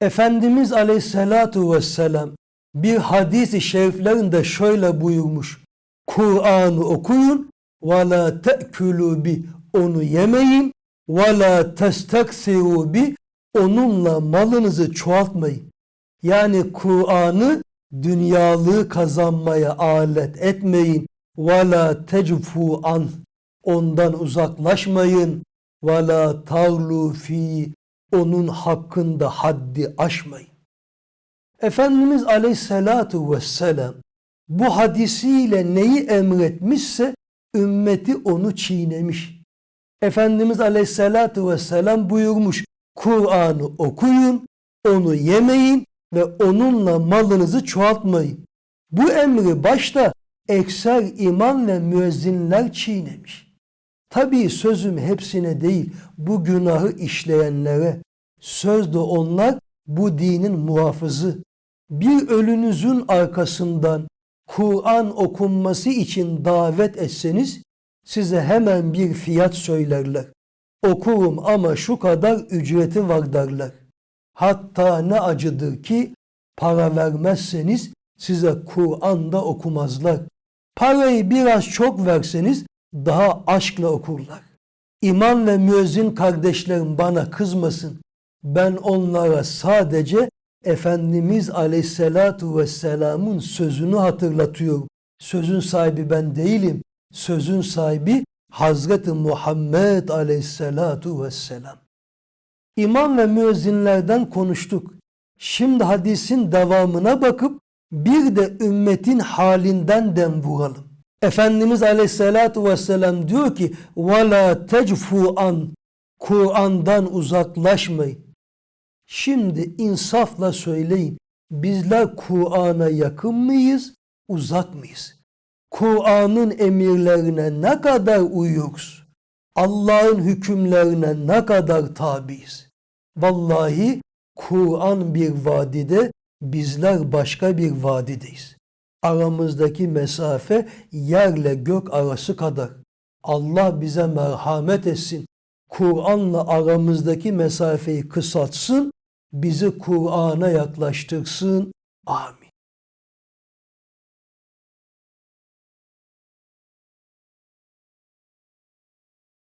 Efendimiz Aleyhisselatu Vesselam bir hadis-i şeriflerinde şöyle buyurmuş. Kur'an'ı okuyun ve la te'külü bi onu yemeyin ve la testaksiru bi onunla malınızı çoğaltmayın. Yani Kur'an'ı dünyalığı kazanmaya alet etmeyin. Ve la tecfu an ondan uzaklaşmayın. Ve la tarlu fi onun hakkında haddi aşmayın. Efendimiz Aleyhisselatu Vesselam bu hadisiyle neyi emretmişse ümmeti onu çiğnemiş. Efendimiz Aleyhisselatu Vesselam buyurmuş Kur'an'ı okuyun, onu yemeyin ve onunla malınızı çoğaltmayın. Bu emri başta ekser imam ve müezzinler çiğnemiş. Tabii sözüm hepsine değil, bu günahı işleyenlere. Söz de onlar bu dinin muhafızı. Bir ölünüzün arkasından Kur'an okunması için davet etseniz size hemen bir fiyat söylerler. Okurum ama şu kadar ücreti var derler. Hatta ne acıdır ki para vermezseniz size Kur'an'da okumazlar. Parayı biraz çok verseniz daha aşkla okurlar. İmam ve müezzin kardeşlerim bana kızmasın. Ben onlara sadece Efendimiz Aleyhisselatu Vesselam'ın sözünü hatırlatıyorum. Sözün sahibi ben değilim. Sözün sahibi Hazreti Muhammed Aleyhisselatu Vesselam. İmam ve müezzinlerden konuştuk. Şimdi hadisin devamına bakıp bir de ümmetin halinden dem vuralım. Efendimiz Aleyhisselatu Vesselam diyor ki وَلَا تَجْفُوا an Kur'an'dan uzaklaşmayın. Şimdi insafla söyleyin. Bizler Kur'an'a yakın mıyız, uzak mıyız? Kur'an'ın emirlerine ne kadar uyuyoruz? Allah'ın hükümlerine ne kadar tabiiz? Vallahi Kur'an bir vadide, bizler başka bir vadideyiz. Aramızdaki mesafe yerle gök arası kadar. Allah bize merhamet etsin. Kur'an'la aramızdaki mesafeyi kısaltsın, bizi Kur'an'a yaklaştırsın. Amin.